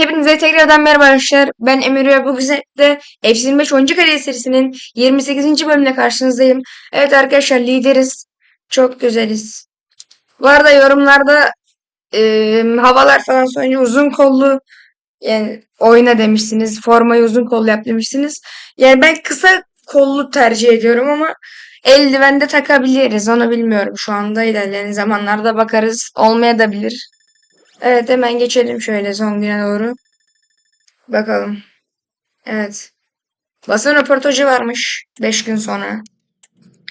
Hepinize tekrardan merhaba arkadaşlar. Ben Emir ve bugün de F25 Oyuncu Kariyer serisinin 28. bölümüne karşınızdayım. Evet arkadaşlar lideriz. Çok güzeliz. Bu arada yorumlarda e, havalar falan sonra uzun kollu yani oyna demişsiniz. Formayı uzun kollu yap demişsiniz. Yani ben kısa kollu tercih ediyorum ama eldiven de takabiliriz. Onu bilmiyorum şu anda. İlerleyen zamanlarda bakarız. Olmaya da bilir. Evet hemen geçelim şöyle son güne doğru. Bakalım. Evet. Basın röportajı varmış 5 gün sonra.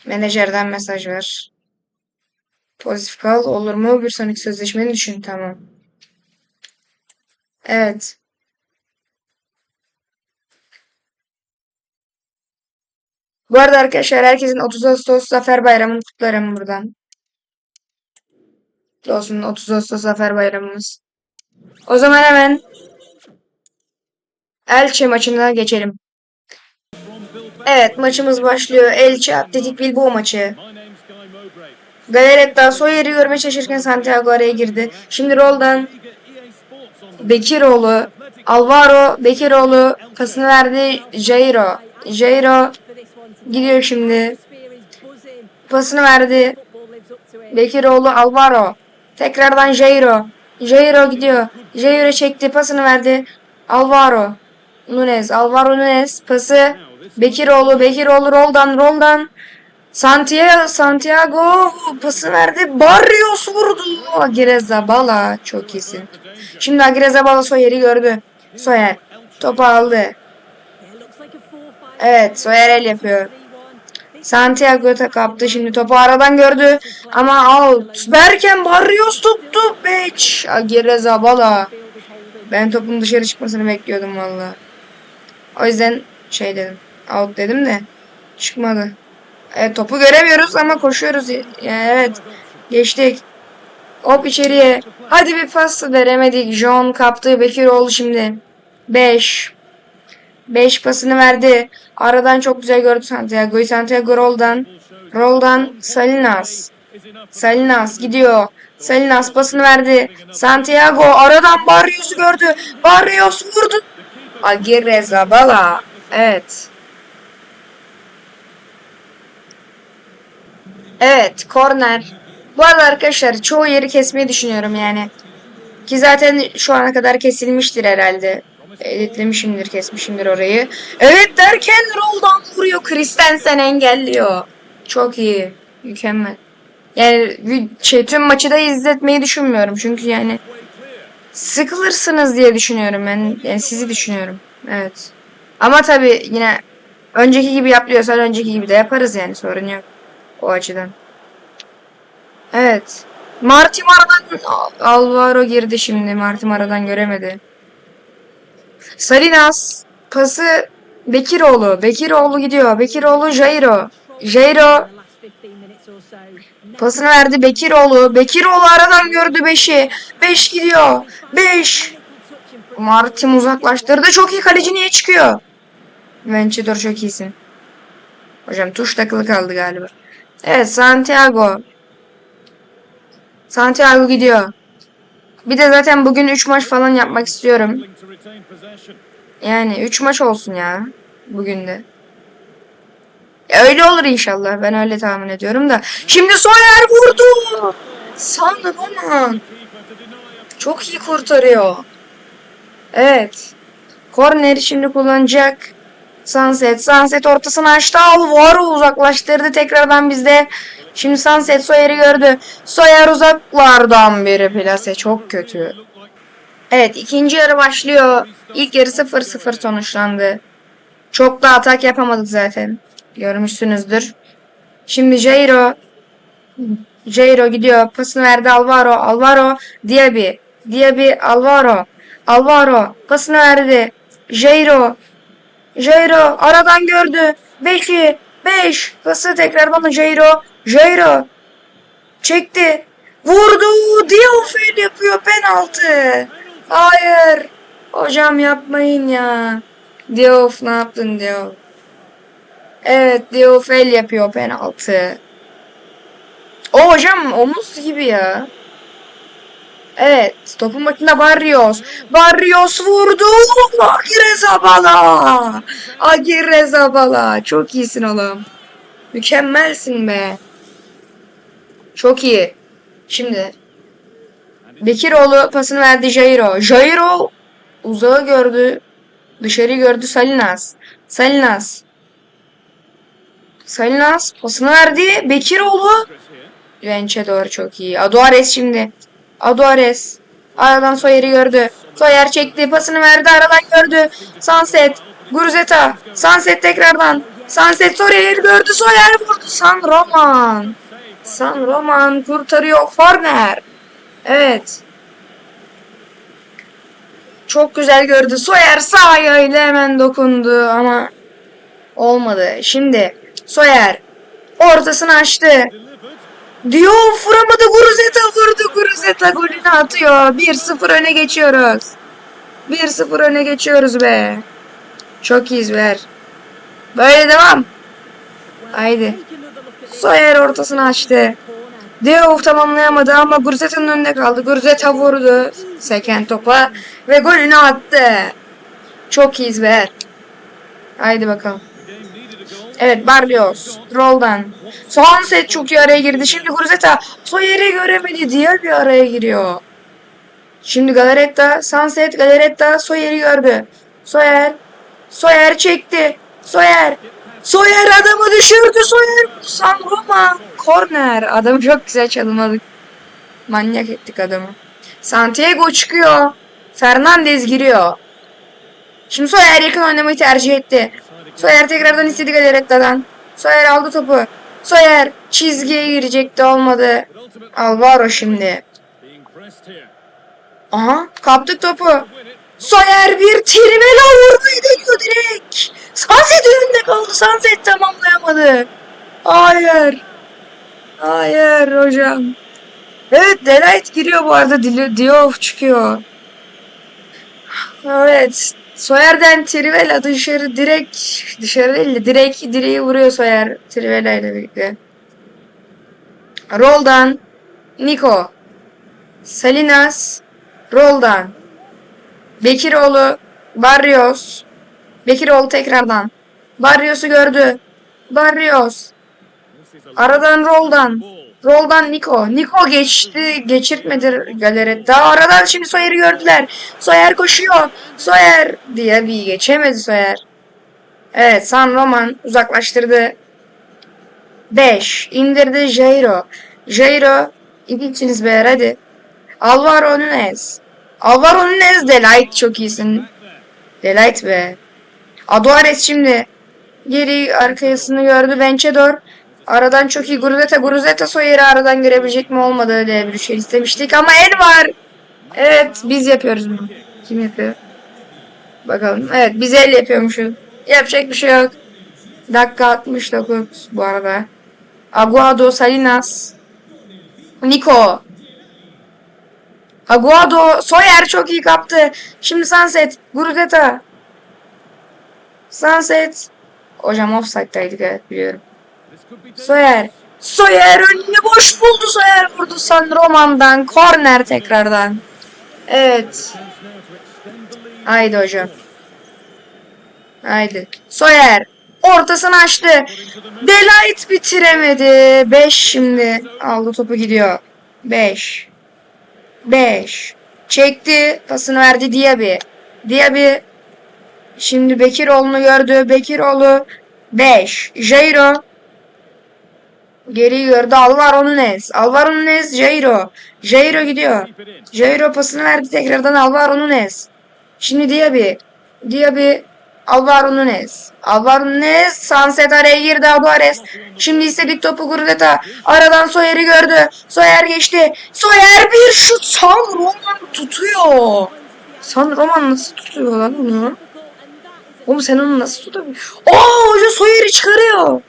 Menajerden mesaj ver. Pozitif kal olur mu? Bir sonraki sözleşmeni düşün. Tamam. Evet. Bu arada arkadaşlar herkesin 30 Ağustos Zafer Bayramı'nı kutlarım buradan. Kutlu Olsun 30 Ağustos Zafer Bayramımız. O zaman hemen Elche maçına geçelim. Evet maçımız başlıyor. Elche Atletik Bilbao maçı. Galeretta Sawyer'i görmeye çalışırken Santiago araya girdi. Şimdi Roldan Bekiroğlu Alvaro Bekiroğlu pasını verdi Jairo. Jairo gidiyor şimdi. Pasını verdi. Bekiroğlu Alvaro. Tekrardan Jairo. Jairo gidiyor. Jairo çekti pasını verdi. Alvaro. Nunez. Alvaro Nunez. Pası. Bekiroğlu. Bekiroğlu Roldan. Roldan. Santiago. Santiago pası verdi. Barrios vurdu. Agreza Bala. Çok iyisin. Şimdi Agreza Bala Soyer'i gördü. Soyer. Topu aldı. Evet. Soyer el yapıyor. Santiago kaptı. Şimdi topu aradan gördü. Ama out. Berken Barrios tuttu. Beç. Agreza Bala. Ben topun dışarı çıkmasını bekliyordum valla. O yüzden şey dedim. Out dedim de çıkmadı. Evet topu göremiyoruz ama koşuyoruz. Evet geçtik. Hop içeriye. Hadi bir pas veremedik. John kaptı. Bekiroğlu şimdi. 5. 5 pasını verdi. Aradan çok güzel gördü Santiago'yu. Santiago Roldan. Roldan Salinas. Salinas gidiyor. Salinas pasını verdi. Santiago aradan Barrios'u gördü. Barrios vurdu. Aguirre Zabala. Evet. Evet, korner. Bu arada arkadaşlar çoğu yeri kesmeyi düşünüyorum yani. Ki zaten şu ana kadar kesilmiştir herhalde. Editlemişimdir, kesmişimdir orayı. Evet derken roldan vuruyor. Christensen engelliyor. Çok iyi. Mükemmel. Yani şey, tüm maçı da izletmeyi düşünmüyorum. Çünkü yani sıkılırsınız diye düşünüyorum ben. Yani sizi düşünüyorum. Evet. Ama tabii yine önceki gibi yapıyorsan önceki gibi de yaparız yani sorun yok. O açıdan. Evet. Marty Mara'dan Alvaro girdi şimdi. Marty Mara'dan göremedi. Salinas pası Bekiroğlu. Bekiroğlu gidiyor. Bekiroğlu Jairo. Jairo pasını verdi Bekiroğlu. Bekiroğlu aradan gördü 5'i. 5 gidiyor. 5. Martin uzaklaştırdı. Çok iyi kaleci niye çıkıyor? Vençidor çok iyisin. Hocam tuş takılı kaldı galiba. Evet Santiago. Santiago gidiyor. Bir de zaten bugün 3 maç falan yapmak istiyorum. Yani 3 maç olsun ya. Bugün de. Ya öyle olur inşallah. Ben öyle tahmin ediyorum da. Şimdi Soyer vurdu. Sandım ama. Çok iyi kurtarıyor. Evet. Korneri şimdi kullanacak. Sunset. Sunset ortasını açtı. Alvaro uzaklaştırdı tekrardan bizde. Şimdi Sunset Sawyer'i gördü. Sawyer uzaklardan biri plase. Çok kötü. Evet ikinci yarı başlıyor. İlk yarı 0-0 sonuçlandı. Çok da atak yapamadık zaten. Görmüşsünüzdür. Şimdi Jairo. Jairo gidiyor. Pasını verdi Alvaro. Alvaro. Diaby. Diaby Alvaro. Alvaro. Pasını verdi. Jairo. Jairo aradan gördü. 5'i 5. Pası tekrar bana Jairo. Jairo. Çekti. Vurdu. Diofel yapıyor penaltı. Hayır. Hocam yapmayın ya. Diof ne yaptın Diof? Evet Diof el yapıyor penaltı. O hocam omuz gibi ya. Evet. Topun başında Barrios. Barrios vurdu. Agire Zabala. Agire Zabala. Çok iyisin oğlum. Mükemmelsin be. Çok iyi. Şimdi Bekiroğlu pasını verdi Jairo. Jairo uzağı gördü. Dışarı gördü Salinas. Salinas. Salinas pasını verdi. Bekiroğlu. Renç'e doğru çok iyi. Aduares şimdi. Aduares. Aradan Soyer'i gördü. Soyer çekti. Pasını verdi. Aradan gördü. Sunset. Gurzeta. Sunset tekrardan. Sunset Soyer'i gördü. Soyer vurdu. San Roman. San Roman kurtarıyor. Corner. Evet. Çok güzel gördü. Soyer sağ ayağıyla hemen dokundu ama olmadı. Şimdi Soyer ortasını açtı. Diouf vuramadı. Guruzeta vurdu. Guruzeta golünü atıyor. 1-0 öne geçiyoruz. 1-0 öne geçiyoruz be. Çok iyiyiz ver. Böyle devam. Haydi. Soyer ortasını açtı. Diouf tamamlayamadı ama Guruzeta'nın önünde kaldı. Guruzeta vurdu. Seken topa ve golünü attı. Çok iyiyiz ver. Haydi bakalım. Evet Barrios. Roll'dan. Sunset çok iyi araya girdi. Şimdi Gurzeta Soyer'i göremedi diye bir araya giriyor. Şimdi Galaretta. Sunset Galaretta Soyer'i gördü. Soyer. Soyer çekti. Soyer. Soyer adamı düşürdü. Soyer. San Roma. Corner. Adamı çok güzel çalımladık. Manyak ettik adamı. Santiago çıkıyor. Fernandez giriyor. Şimdi Soyer yakın oynamayı tercih etti. Soyer tekrardan istedi Galeretta'dan. Soyer aldı topu. Soyer çizgiye girecekti olmadı. Alvaro şimdi. Aha kaptık topu. Soyer bir Trivela deniyor direkt. Sunset önünde kaldı. Sunset tamamlayamadı. Hayır. Hayır hocam. Evet Delight giriyor bu arada. Diouf çıkıyor. Evet. Soyer'den Trivela dışarı direkt dışarı değil de direkt direği vuruyor Soyer Trivela ile birlikte. Roldan Nico Salinas Roldan Bekiroğlu Barrios Bekiroğlu tekrardan Barrios'u gördü. Barrios aradan Roldan Roldan Nico. Nico geçti. Geçirtmedi galeri. Daha aradan şimdi Soyer'i gördüler. Soyer koşuyor. Soyer diye bir geçemedi Soyer. Evet San Roman uzaklaştırdı. 5. indirdi Jairo. Jairo İlginçsiniz be hadi. Alvaro Nunes. Alvaro Nunes Delight çok iyisin. Delight be. Aduares şimdi. Geri arkasını gördü. Benchedor. Aradan çok iyi Guruzeta. Guruzeta Soyer'i aradan görebilecek mi olmadı diye bir şey istemiştik ama el var. Evet biz yapıyoruz bunu. Kim yapıyor? Bakalım. Evet biz el yapıyormuşuz. Yapacak bir şey yok. Dakika 69 bu arada. Aguado Salinas. Nico. Aguado. Soyer çok iyi kaptı. Şimdi Sunset. Guruzeta. Sunset. Hocam offside'daydık evet biliyorum. Soyer. Soyer önünü boş buldu. Soyer vurdu San Roman'dan. Korner tekrardan. Evet. Haydi hocam. Haydi. Soyer. Ortasını açtı. Delight bitiremedi. 5 şimdi. Aldı topu gidiyor. 5. 5. Çekti. Pasını verdi Diaby. Diaby. Şimdi Bekiroğlu'nu gördü. Bekiroğlu. 5. Jairo. Geri gördü Alvaro Nunes. Alvaro Nunes Jairo. Jairo gidiyor. Jairo pasını verdi tekrardan Alvaro Nunes. Şimdi Diaby. Diaby Alvaro Nunes. Alvaro Nunes Sunset araya girdi Alvarez. Şimdi istedik topu Guruleta. Aradan Soyer'i gördü. Soyer geçti. Soyer bir şut. San Roman tutuyor. San Roman nasıl tutuyor lan onu? Oğlum sen onu nasıl tutabiliyorsun? Oo hoca Soyer'i çıkarıyor.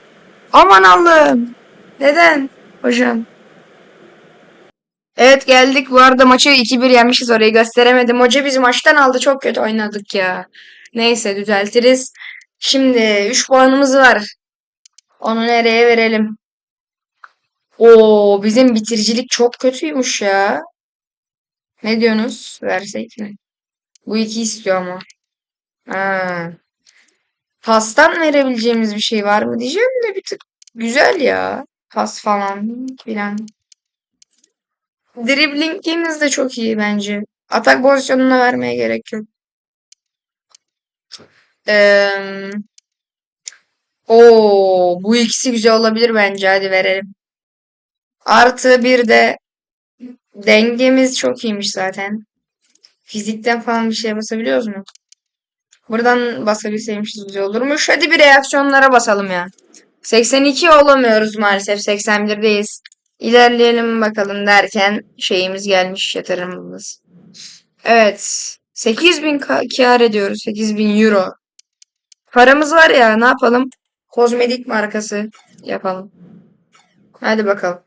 Aman Allah'ım. Neden hocam? Evet geldik. Bu arada maçı 2-1 yenmişiz orayı gösteremedim. Hoca bizi maçtan aldı. Çok kötü oynadık ya. Neyse düzeltiriz. Şimdi 3 puanımız var. Onu nereye verelim? Oo bizim bitiricilik çok kötüymüş ya. Ne diyorsunuz? Versek mi? Bu iki istiyor ama. Ha. Pastan verebileceğimiz bir şey var mı diyeceğim de bir tık güzel ya. Pas falan filan. Driblingimiz de çok iyi bence. Atak pozisyonuna vermeye gerek yok. Eee Oo, bu ikisi güzel olabilir bence. Hadi verelim. Artı bir de dengemiz çok iyiymiş zaten. Fizikten falan bir şey basabiliyoruz mu? Buradan basabilseymişiz güzel olurmuş. Hadi bir reaksiyonlara basalım ya. 82 olamıyoruz maalesef. 81'deyiz. İlerleyelim bakalım derken şeyimiz gelmiş yatırımımız. Evet. 8000 ka- kar ediyoruz. 8000 euro. Paramız var ya ne yapalım? Kozmetik markası yapalım. Hadi bakalım.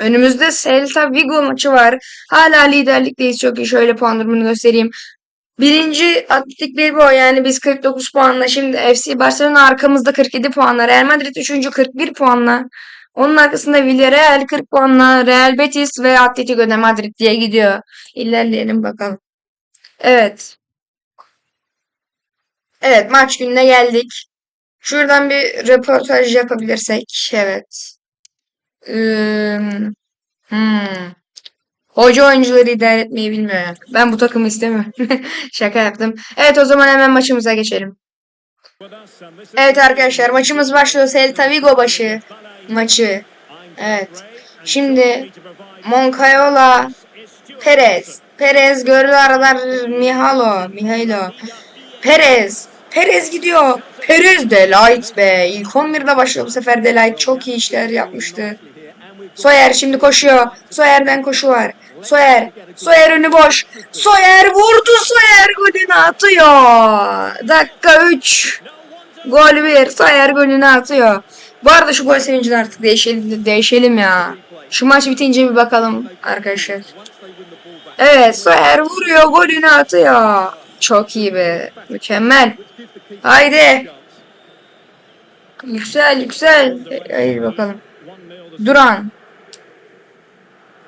Önümüzde Celta Vigo maçı var. Hala liderlikteyiz çok iyi. Şöyle puan durumunu göstereyim. Birinci Atletik Bilbao yani biz 49 puanla. Şimdi FC Barcelona arkamızda 47 puanla. Real Madrid 3. 41 puanla. Onun arkasında Villarreal 40 puanla. Real Betis ve Atletico de Madrid diye gidiyor. İlerleyelim bakalım. Evet. Evet maç gününe geldik. Şuradan bir röportaj yapabilirsek. Evet. Hmm. Hoca oyuncuları idare etmeyi bilmiyor. yani. Ben bu takımı istemiyorum. Şaka yaptım. Evet o zaman hemen maçımıza geçelim. Evet arkadaşlar maçımız başlıyor. Celta Vigo başı maçı. Evet. Şimdi Moncayola Perez. Perez gördü aralar Mihalo. Mihailo. Perez. Perez gidiyor. Perez Delight be. İlk 11'de başlıyor bu sefer Delight. Çok iyi işler yapmıştı. Soyer şimdi koşuyor. Soyer'den koşu var. Soyer. Soyer önü boş. Soyer vurdu. Soyer golünü atıyor. Dakika 3. Gol 1. Soyer golünü atıyor. Bu arada şu gol sevincini artık değişelim, değişelim ya. Şu maç bitince bir bakalım arkadaşlar. Evet Soyer vuruyor golünü atıyor. Çok iyi be. Mükemmel. Haydi. Yüksel yüksel. Haydi bakalım. Duran.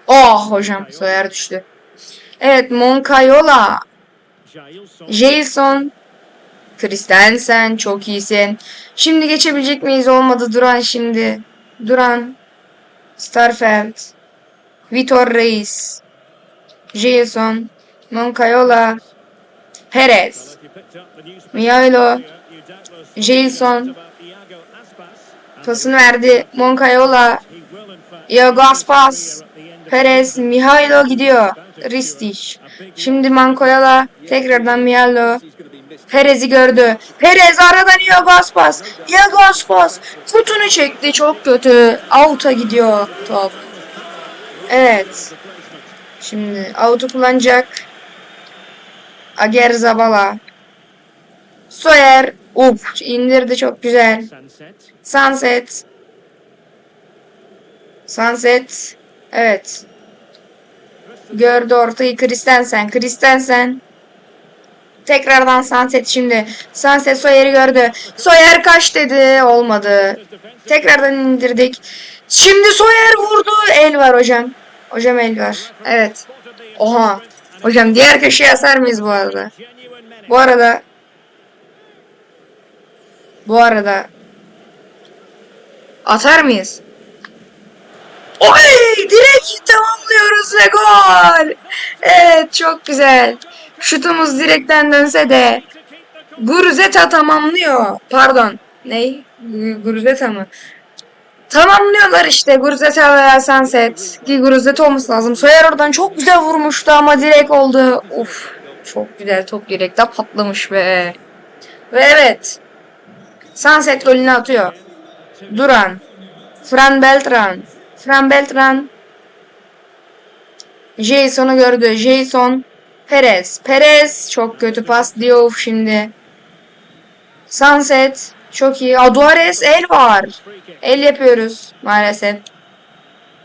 Oh hocam Soyer düştü. Evet Moncayola. Jason. Christensen çok iyisin. Şimdi geçebilecek miyiz? Olmadı Duran şimdi. Duran. Starfelt. Vitor Reis. Jason. Moncayola. Perez. Mihailo. Jason. Pasını verdi. Moncayola. Iago Aspas. Perez. Mihailo gidiyor. Ristich. Şimdi Mankoyala. Tekrardan Mihailo. Perez'i gördü. Perez aradan Iago Aspas. Iago Aspas. Kutunu çekti. Çok kötü. Out'a gidiyor top. Evet. Şimdi out'u kullanacak. Ager Zabala. Soyer. Uf indirdi çok güzel. Sunset. Sunset. Evet. Gördü ortayı Christensen. Christensen. Tekrardan Sunset şimdi. Sunset Soyer'i gördü. Soyer kaç dedi. Olmadı. Tekrardan indirdik. Şimdi Soyer vurdu. El var hocam. Hocam el var. Evet. Oha. Hocam diğer köşeye asar mıyız bu arada? Bu arada bu arada atar mıyız? Oy! Direkt tamamlıyoruz ve gol. Evet çok güzel. Şutumuz direkten dönse de Guruzeta tamamlıyor. Pardon. Ney? Guruzeta mı? Tamamlıyorlar işte Guruzeta veya Sunset. Ki Guruzeta olması lazım. Soyer oradan çok güzel vurmuştu ama direkt oldu. Uf. Çok güzel top direkte patlamış be. Ve evet. Sunset golünü atıyor. Duran. Fran Beltran. Fran Beltran. Jason'u gördü. Jason. Perez. Perez. Çok kötü pas. Diouf şimdi. Sunset. Çok iyi. Aduares el var. El yapıyoruz maalesef.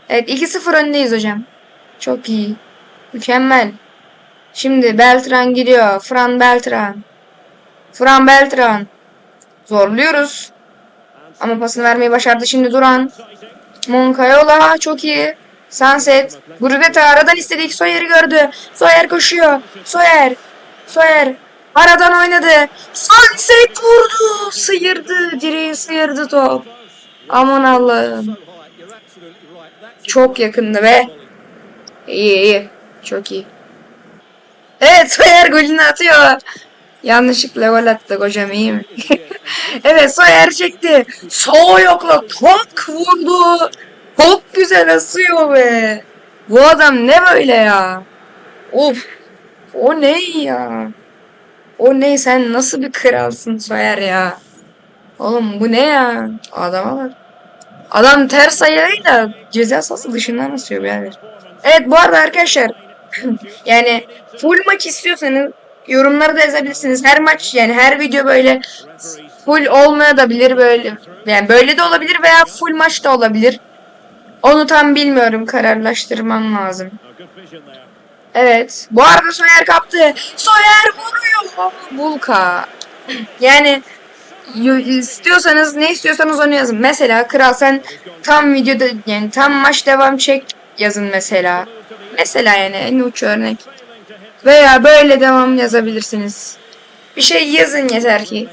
Evet 2-0 öndeyiz hocam. Çok iyi. Mükemmel. Şimdi Beltran gidiyor. Fran Beltran. Fran Beltran. Zorluyoruz. Ama pasını vermeyi başardı şimdi Duran. Moncayola çok iyi. Sunset. Gurbet aradan istedik. Soyer'i gördü. Soyer koşuyor. Soyer. Soyer. Aradan oynadı. Sunset vurdu. Sıyırdı. Direği sıyırdı top. Aman Allah'ım. Çok yakındı ve iyi iyi. Çok iyi. Evet Soyer golünü atıyor. Yanlışlıkla gol attık hocam iyi mi? evet Soyer çekti. Sağ yokla tak vurdu. Çok güzel asıyor be. Bu adam ne böyle ya? Of. O ne ya? O ne sen nasıl bir kralsın Soyer ya? Oğlum bu ne ya? Adama bak. Adam ters ayağıyla ceza sahası dışından asıyor birader. Evet bu arada arkadaşlar yani full maç istiyorsanız yorumlara da yazabilirsiniz. Her maç yani her video böyle full olmayabilir böyle. Yani böyle de olabilir veya full maç da olabilir. Onu tam bilmiyorum kararlaştırmam lazım. Evet. Bu arada Soyer kaptı. Soyer vuruyor. Bulka. Yani istiyorsanız ne istiyorsanız onu yazın. Mesela kral sen tam videoda yani tam maç devam çek yazın mesela. Mesela yani en uç örnek. Veya böyle devam yazabilirsiniz. Bir şey yazın yeter ki.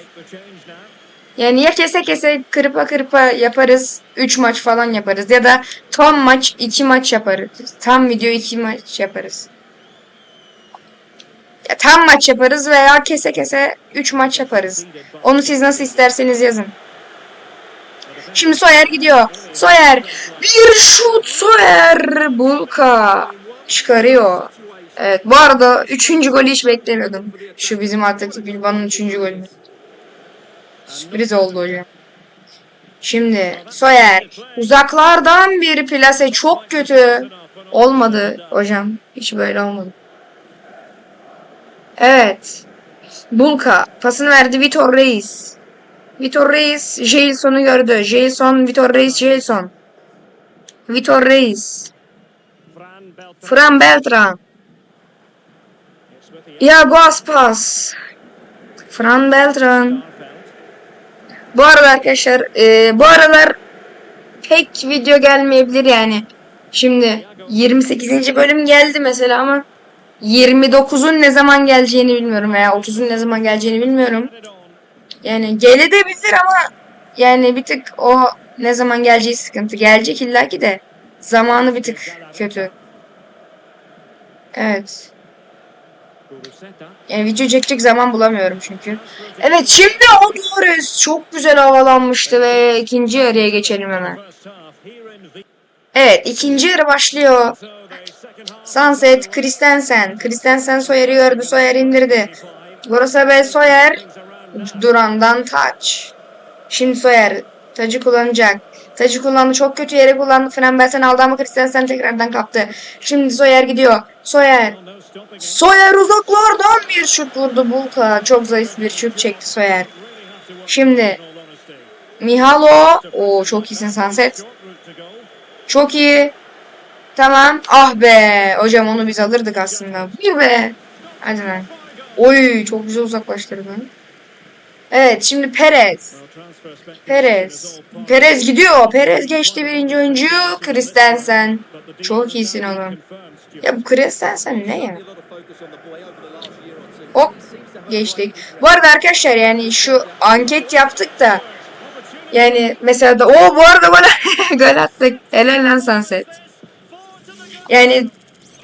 Yani ya kese kese kırpa kırpa yaparız. 3 maç falan yaparız. Ya da tam maç 2 maç yaparız. Tam video 2 maç yaparız. Ya tam maç yaparız veya kese kese 3 maç yaparız. Onu siz nasıl isterseniz yazın. Şimdi Soyer gidiyor. Soyer. Bir şut Soyer. Bulka. Çıkarıyor. Evet bu arada 3. golü hiç beklemiyordum. Şu bizim Atletik Bilbao'nun 3. golü. Sürpriz oldu hocam. Şimdi Soyer. Uzaklardan bir plase çok kötü. Olmadı hocam. Hiç böyle olmadı. Evet. Bulka pasını verdi Vitor Reis. Vitor Reis Jason'u gördü. Jason, Vitor Reis, Jason. Vitor Reis. Fran Beltran. Iago Aspas. Fran Beltran. Bu arada arkadaşlar e, bu aralar pek video gelmeyebilir yani. Şimdi 28. bölüm geldi mesela ama 29'un ne zaman geleceğini bilmiyorum veya 30'un ne zaman geleceğini bilmiyorum. Yani gelebilir ama yani bir tık o ne zaman geleceği sıkıntı. Gelecek illaki de zamanı bir tık kötü. Evet. Yani video çekecek zaman bulamıyorum çünkü. Evet şimdi Odores çok güzel havalanmıştı ve ikinci yarıya geçelim hemen. Evet ikinci yarı başlıyor. Sunset, Christensen. Christensen Soyer'i gördü. Soyer indirdi. Gorosabel Soyer. Duran'dan taç. Şimdi Soyer. Tacı kullanacak. Tacı kullandı. Çok kötü yere kullandı. Frenbelsen aldı ama Christensen tekrardan kaptı. Şimdi Soyer gidiyor. Soyer. Soyer uzaklardan bir şut vurdu Bulka. Çok zayıf bir şut çekti Soyer. Şimdi Mihalo. Oo çok iyisin Sunset. Çok iyi. Tamam. Ah be. Hocam onu biz alırdık aslında. Bir be. Hadi lan. Oy çok güzel uzaklaştırdın. Evet şimdi Perez. Perez. Perez gidiyor. Perez geçti birinci oyuncu. Christensen. Çok iyisin oğlum. Ya bu Christensen ne ya? Hop. Geçtik. Bu arada arkadaşlar yani şu anket yaptık da yani mesela da o bu arada gol, gol attık. Helal lan Sunset. Yani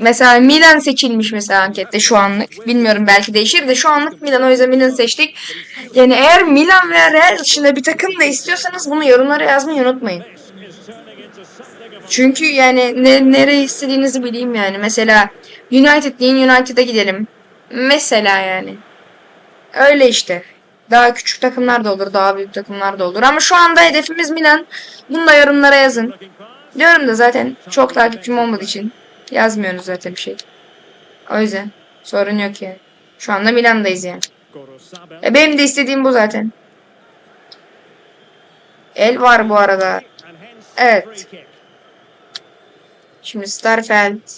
mesela Milan seçilmiş mesela ankette şu anlık. Bilmiyorum belki değişir de şu anlık Milan o yüzden Milan seçtik. Yani eğer Milan veya Real dışında bir takım da istiyorsanız bunu yorumlara yazmayı unutmayın. Çünkü yani ne, nereye istediğinizi bileyim yani. Mesela United deyin United'a gidelim. Mesela yani. Öyle işte. Daha küçük takımlar da olur, daha büyük takımlar da olur. Ama şu anda hedefimiz Milan. Bunu da yorumlara yazın. Diyorum da zaten çok takipçim olmadığı için yazmıyorsunuz zaten bir şey. O yüzden sorun yok yani. Şu anda Milan'dayız yani. E benim de istediğim bu zaten. El var bu arada. Evet. Şimdi Starfelt.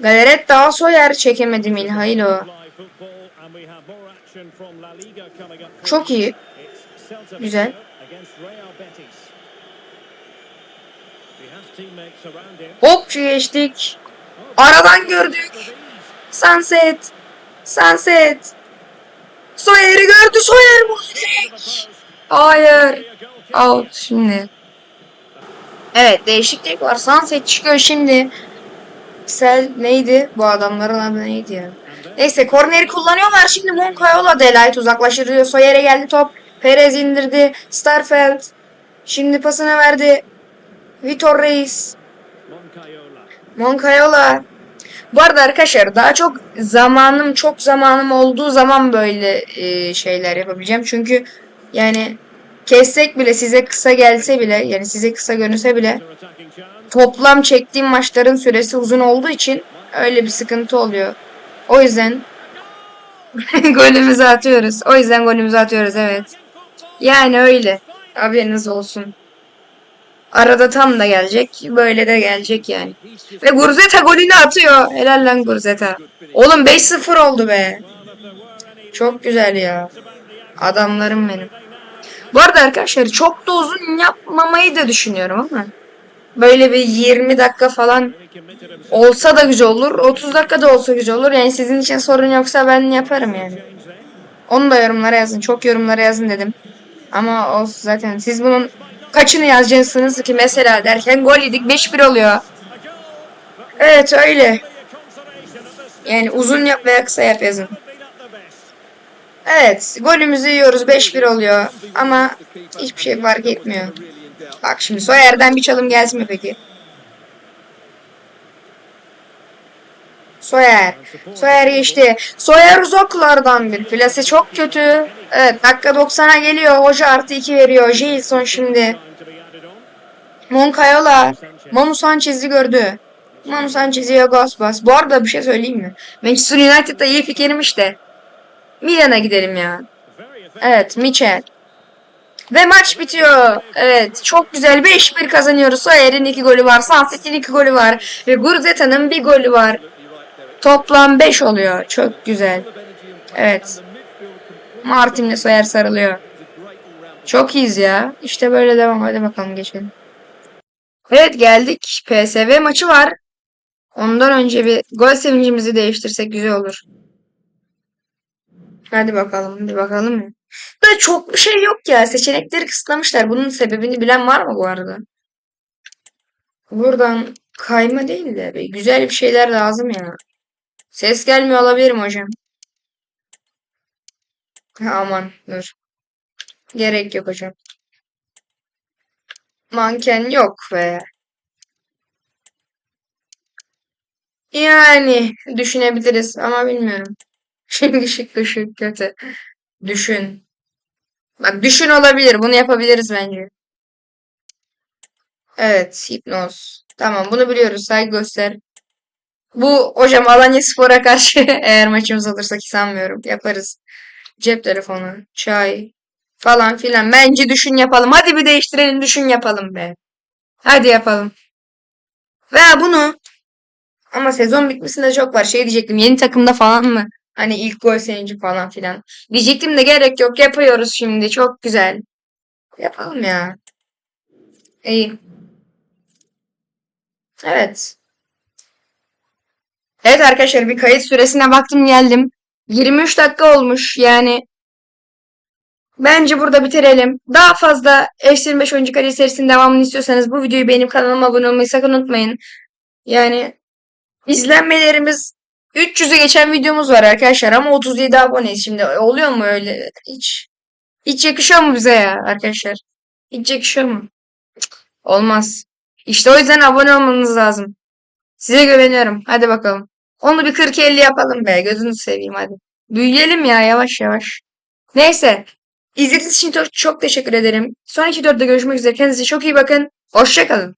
Galeret daha Soyer çekemedi Milhailo. Çok iyi. Güzel. Hop geçtik. Aradan gördük. Sunset. Sunset. Soyer'i gördü. Soyer bu. Hayır. Out şimdi. Evet değişiklik var. Sunset çıkıyor şimdi. Sel neydi? Bu adamların adı neydi ya? Neyse korneri kullanıyorlar. Şimdi Moncayola Delight uzaklaştırıyor. Soyer'e geldi top. Perez indirdi. Starfelt. Şimdi pasını verdi. Vitor Reis. Moncayola. Bu arada arkadaşlar daha çok zamanım çok zamanım olduğu zaman böyle e, şeyler yapabileceğim. Çünkü yani kessek bile size kısa gelse bile yani size kısa görünse bile toplam çektiğim maçların süresi uzun olduğu için öyle bir sıkıntı oluyor. O yüzden golümüzü atıyoruz. O yüzden golümüzü atıyoruz evet. Yani öyle. Haberiniz olsun. Arada tam da gelecek. Böyle de gelecek yani. Ve Gurzeta golünü atıyor. Helal lan Gurzeta. Oğlum 5-0 oldu be. Çok güzel ya. Adamlarım benim. Bu arada arkadaşlar çok da uzun yapmamayı da düşünüyorum ama. Böyle bir 20 dakika falan olsa da güzel olur. 30 dakika da olsa güzel olur. Yani sizin için sorun yoksa ben yaparım yani. Onu da yorumlara yazın. Çok yorumlara yazın dedim. Ama olsun zaten. Siz bunun kaçını yazacaksınız ki mesela derken gol yedik 5-1 oluyor. Evet öyle. Yani uzun yap veya kısa yap yazın. Evet golümüzü yiyoruz 5-1 oluyor. Ama hiçbir şey fark etmiyor. Bak şimdi Soyer'den bir çalım gelsin mi peki? Soyer. Soyer geçti. Soyer uzaklardan bir plase çok kötü. Evet dakika 90'a geliyor. Hoca artı 2 veriyor. Jailson şimdi. Moncayola. Manu Sanchez'i gördü. Manu Sanchez'i Yagos bas. Bu arada bir şey söyleyeyim mi? Manchester United'da iyi fikirmiş de. Milan'a gidelim ya. Evet Michel. Ve maç bitiyor. Evet çok güzel 5-1 kazanıyoruz. Soyer'in 2 golü var. Sunset'in 2 golü var. Ve Gurzeta'nın bir golü var. Toplam 5 oluyor. Çok güzel. Evet. Martin'le Soyer sarılıyor. Çok iyiyiz ya. İşte böyle devam. Hadi bakalım geçelim. Evet geldik. PSV maçı var. Ondan önce bir gol sevincimizi değiştirsek güzel olur. Hadi bakalım. Bir bakalım mı? Da çok bir şey yok ya. Seçenekleri kısıtlamışlar. Bunun sebebini bilen var mı bu arada? Buradan kayma değil de bir güzel bir şeyler lazım ya. Ses gelmiyor olabilir mi hocam? Ha, aman dur. Gerek yok hocam. Manken yok be. Yani düşünebiliriz ama bilmiyorum. Şimdi şık ışık kötü. Düşün. Bak düşün olabilir. Bunu yapabiliriz bence. Evet. Hipnoz. Tamam bunu biliyoruz. Saygı göster. Bu hocam Alanya Spor'a karşı eğer maçımız olursa ki sanmıyorum. Yaparız. Cep telefonu, çay falan filan. Bence düşün yapalım. Hadi bir değiştirelim düşün yapalım be. Hadi yapalım. Veya bunu ama sezon bitmesinde çok var. Şey diyecektim yeni takımda falan mı? Hani ilk gol sevinci falan filan. Diyecektim de gerek yok. Yapıyoruz şimdi. Çok güzel. Yapalım ya. İyi. Evet. Evet arkadaşlar bir kayıt süresine baktım geldim. 23 dakika olmuş yani. Bence burada bitirelim. Daha fazla F25 oyuncu kariyer serisinin devamını istiyorsanız bu videoyu beğenip kanalıma abone olmayı sakın unutmayın. Yani izlenmelerimiz 300'ü geçen videomuz var arkadaşlar ama 37 aboneyiz şimdi. Oluyor mu öyle? Hiç hiç yakışıyor mu bize ya arkadaşlar? Hiç yakışıyor mu? Olmaz. İşte o yüzden abone olmanız lazım. Size güveniyorum. Hadi bakalım. Onu bir 40-50 yapalım be. Gözünü seveyim hadi. Büyüyelim ya yavaş yavaş. Neyse. İzlediğiniz için çok, teşekkür ederim. Sonraki videoda görüşmek üzere. Kendinize çok iyi bakın. Hoşçakalın.